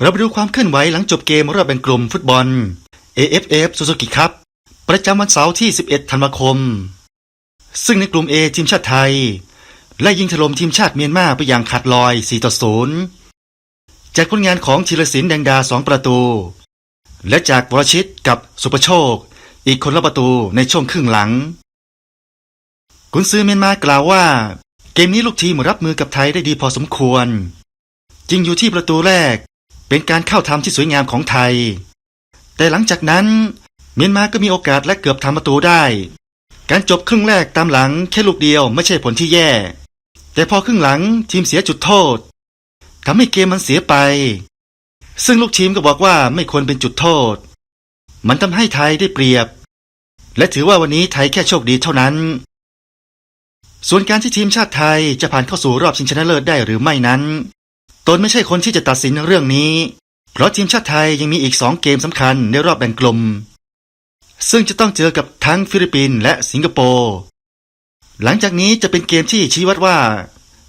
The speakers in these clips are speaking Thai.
เราไปดูความเคลื่อนไหวหลังจบเกมรอบแบ่งกลุ่มฟุตบอล AFF Suzuki Cup ประจำวันเสาร์ที่ 11 ธันวาคม ซึ่งในกลุ่ม A ทีมชาติไทยไล่ยิงถล่มทีมชาติเมียนมาไปอย่างขาดลอย 4 ต่อ 0 จากผลงานของธีรศิลป์แดงดา 2 ประตู และจากวรชิตกับสุประโชค อีกคนละประตูในช่วงครึ่งหลังกุนซือเมียนมากล่าวว่า เกมนี้ลูกทีมรับมือกับไทยได้ดีพอสมควร จริงอยู่ที่ประตูแรก เป็นการเข้าทำที่สวยงามของไทย แต่หลังจากนั้นเมียนมาก็มีโอกาสและเกือบทำประตูได้ การจบครึ่งแรกตามหลังแค่ลูกเดียวไม่ใช่ผลที่แย่ แต่พอครึ่งหลังทีมเสียจุดโทษทำให้เกมมันเสียไป ซึ่งลูกทีมก็บอกว่าไม่ควรเป็นจุดโทษ มันทำให้ไทยได้เปรียบ และถือว่าวันนี้ไทยแค่โชคดีเท่านั้น ส่วนการที่ทีมชาติไทยจะผ่านเข้าสู่รอบชิงชนะเลิศได้หรือไม่นั้น ตนไม่ใช่คนที่จะตัดสินเรื่องนี้ เพราะทีมชาติไทยยังมีอีกสองเกมสำคัญในรอบแบ่งกลุ่ม ซึ่งจะต้องเจอกับทั้งฟิลิปปินส์และสิงคโปร์หลังจากนี้จะเป็นเกมที่ชี้วัดว่า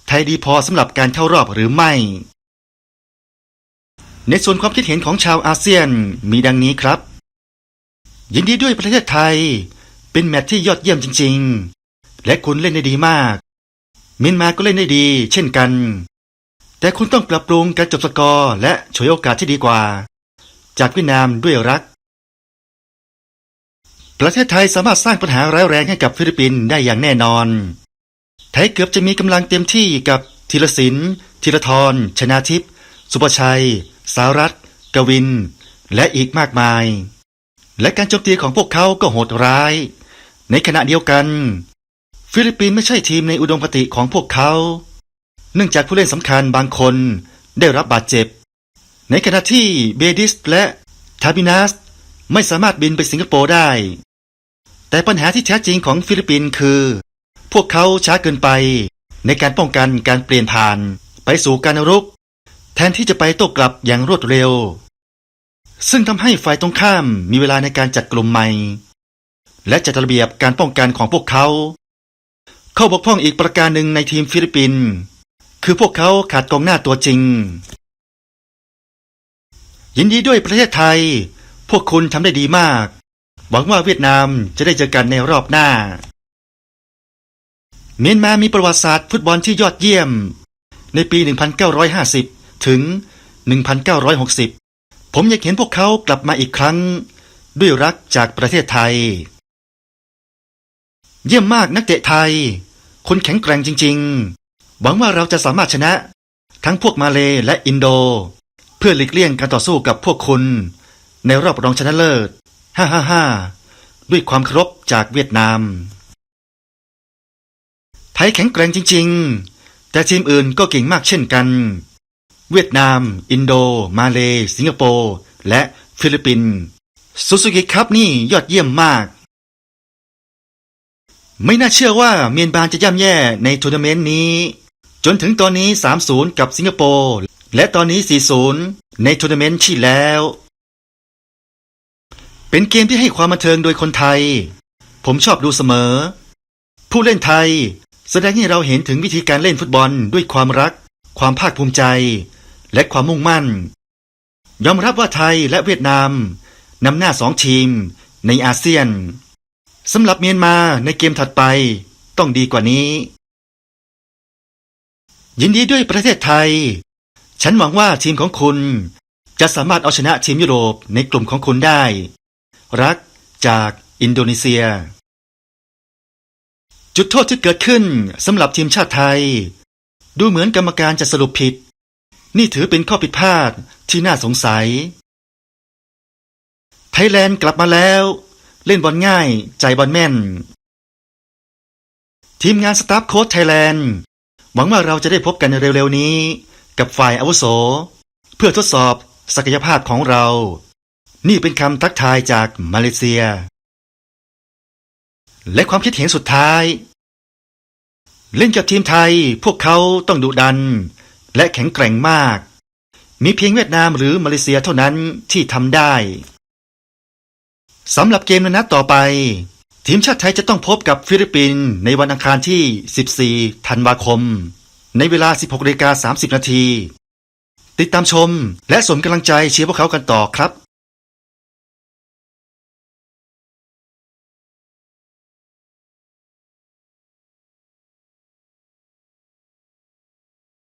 ไทยดีพอสำหรับการเข้ารอบหรือไม่ ในส่วนความคิดเห็นของชาวอาเซียนมีดังนี้ครับ ยินดีด้วยประเทศไทย เป็นแมตช์ที่ยอดเยี่ยมจริง ๆ และคุณเล่นได้ดีมาก เมียนมาก็เล่นได้ดี เช่นกัน แต่คุณต้องปรับปรุงการจบสกอร์และฉวยโอกาสที่ดีกว่า จากเวียดนามด้วยรัก ประเทศไทยสามารถสร้างปัญหาร้ายแรงให้กับฟิลิปปินส์ได้อย่างแน่นอน ไทยเกือบจะมีกำลังเต็มที่กับธีรศิลป์ธีรทรชนาทิพย์สุภชัย สารัตน์กวิน และอีกมากมาย และการโจมตีของพวกเขาก็โหดร้าย ในขณะเดียวกัน ฟิลิปปินส์ไม่ใช่ทีมในอุดมคติของพวกเขา เนื่องจากผู้เล่นสำคัญบางคนได้รับบาดเจ็บ ในขณะที่เบดิสและทาบินัสไม่สามารถบินไปสิงคโปร์ได้ แต่ปัญหาที่แท้จริงของฟิลิปปินส์คือ พวกเขาช้าเกินไป ในการป้องกันการเปลี่ยนผ่านไปสู่การรุก แทนที่จะไปโต้กลับอย่างรวดเร็ว ซึ่งทำให้ฝ่ายตรงข้ามมีเวลาในการจัดกลุ่มใหม่ และจัดระเบียบการป้องกันของพวกเขา เข้อบกพร่องอีกประการหนึ่งในทีมฟิลิปปินส์ คือพวกเขาขาดกองหน้าตัวจริง ยินดีด้วยประเทศไทย พวกคุณทำได้ดีมาก หวังว่าเวียดนามจะได้เจอกันในรอบหน้า เมียนมามีประวัติศาสตร์ฟุตบอลที่ยอดเยี่ยม ในปี 1950 ถึง 1960 ผมอยากเห็นพวกเขากลับมาอีกครั้ง ด้วยรักจากประเทศไทย เยี่ยมมากนักเตะไทย คนแข็งแกร่งจริง ๆ หวังว่าเราจะสามารถชนะ ทั้งพวกมาเลและอินโด เพื่อหลีกเลี่ยงการต่อสู้กับพวกคุณ ในรอบรองชนะเลิศ ฮ่าฮ่าฮ่าด้วยความเคารพจากเวียดนาม ไทยแข็งแกร่งจริง ๆ แต่ทีมอื่นก็เก่งมากเช่นกัน เวียดนาม อินโด มาเล สิงคโปร์ และฟิลิปปินส์ซูซูกิครับนี่ยอดเยี่ยมมาก ไม่น่าเชื่อว่าเมียนมาจะย่ำแย่ในทัวร์นาเมนต์นี้ จนถึงตอนนี้ 3-0 กับสิงคโปร์และตอนนี้ 4-0 ในทัวร์นาเมนต์ที่แล้ว เป็นเกมที่ให้ความบันเทิงโดยคนไทย ผมชอบดูเสมอ ผู้เล่นไทย แสดงให้เราเห็นถึงวิธีการเล่นฟุตบอลด้วยความรัก ความภาคภูมิใจ และความมุ่งมั่น ยอมรับว่าไทยและเวียดนามนำหน้าสองทีมในอาเซียนสำหรับเมียนมาในเกมถัดไปต้องดีกว่านี้ ยินดีด้วยประเทศไทย ฉันหวังว่าทีมของคุณ จะสามารถเอาชนะทีมยุโรปในกลุ่มของคุณได้ รักจากอินโดนีเซีย จุดโทษที่เกิดขึ้นสำหรับทีมชาติไทย ดูเหมือนกรรมการจะสรุปผิด นี่ถือเป็นข้อผิดพลาดที่น่าสงสัย ไทยแลนด์กลับมาแล้ว เล่นบอลง่าย ใจบอลแม่น ทีมงานสตาฟโค้ชไทยแลนด์ หวังว่าเราจะได้พบกันเร็วๆนี้ กับฝ่ายอาวุโส เพื่อทดสอบศักยภาพของเรา นี่เป็นคำทักทายจากมาเลเซีย และความคิดเห็นสุดท้าย เล่นกับทีมไทยพวกเขาต้องดุดัน และแข็งแกร่งมาก มีเพียงเวียดนามหรือมาเลเซียเท่านั้นที่ทำได้สำหรับเกมในนัดต่อไป ทีมชาติไทยจะต้องพบกับฟิลิปปินส์ในวันอังคารที่ 14 ธันวาคม ในเวลา 16นาฬิกา30 นาที ติดตามชมและสมกำลังใจเชียร์พวกเขากันต่อครับ